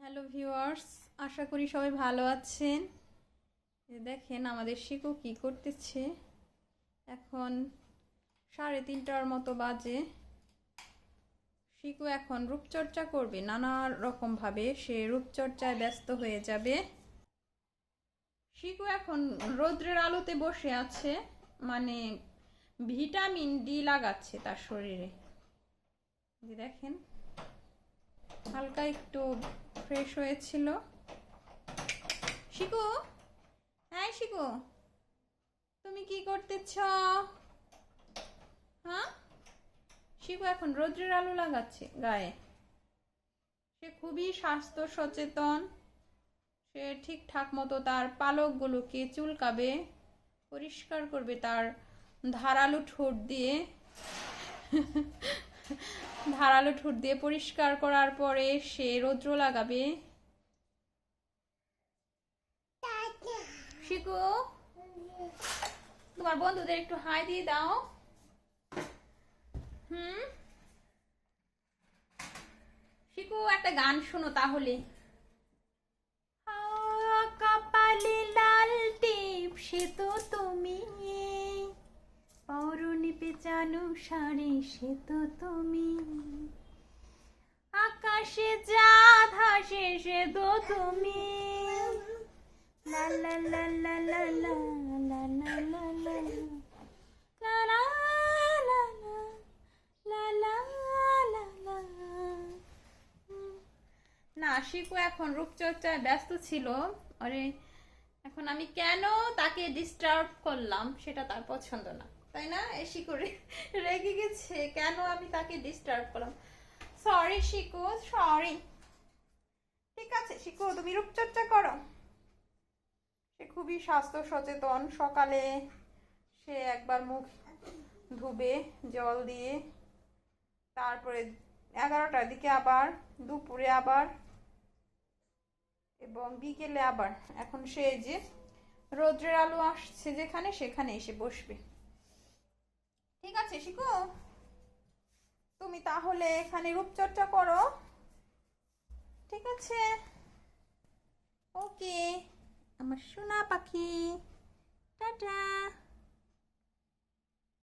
Hello viewers আশা করি সবাই ভালো আছেন। দেখেন আমাদের শিকু কি করতেছে। এখন সাড়ে তিনটার মতো বাজে। শিকু এখন রূপচর্চা করবে। নানা রকমভাবে সে রূপচর্চায় ব্যস্ত হয়ে যাবে। শিকু এখন রৌদ্রের আলোতে বসে আছে। মানে ভিটামিন ডি লাগাচ্ছে তার শরীরে। দেখেন, হালকা একটু ফ্রেশ হয়েছিল। শিকু? হ্যাঁ শিকু। তুমি কি করতেছ? হ্যাঁ? শিকু এখন রোদ্রের আলো লাগাচ্ছে গায়ে। সে খুবই স্বাস্থ্য সচেতন। সে ঠিকঠাক মতো তার পালকগুলোকে চুলকাবে, পরিষ্কার করবে তার ধারালো ঠোঁট দিয়ে। ধারালো ঠোঁট দিয়ে পরিষ্কার করার পরে সে রৌদ্র লাগাবে। শিকু, তোমার বন্ধুদের একটু হাই দিয়ে দাও। হুম? শিকু, একটা গান শোনো তাহলে। পৌরনি পেঁচানো শাড়ি সে তো তুমি আকাশে চাঁদ হাসে সে তো তুমি না শিকু এখন রূপচর্চায় ব্যস্ত ছিল আরে এখন আমি কেন তাকে ডিস্টার্ব করলাম সেটা তার পছন্দ না তাই না? শিকু রেগে গেছে। কেন আমি তাকে ডিস্টার্ব করলাম? সরি শিকু সরি ঠিক আছে, শিকু, তুমি রূপচর্চা করো। সে খুবই স্বাস্থ্য সচেতন। সকালে সে একবার মুখ ধুবে, জল দিয়ে। তারপরে এগারোটার দিকে আবার, দুপুরে আবার, এবং বিকেলে আবার। এখন সে যে রৌদ্রের আলো আসছে যেখানে, সেখানে এসে বসবে। শিখু তুমি তাহলে এখানে রূপচর্চা করো। ঠিক আছে। ওকে। আমার সোনা পাখি। টাটা।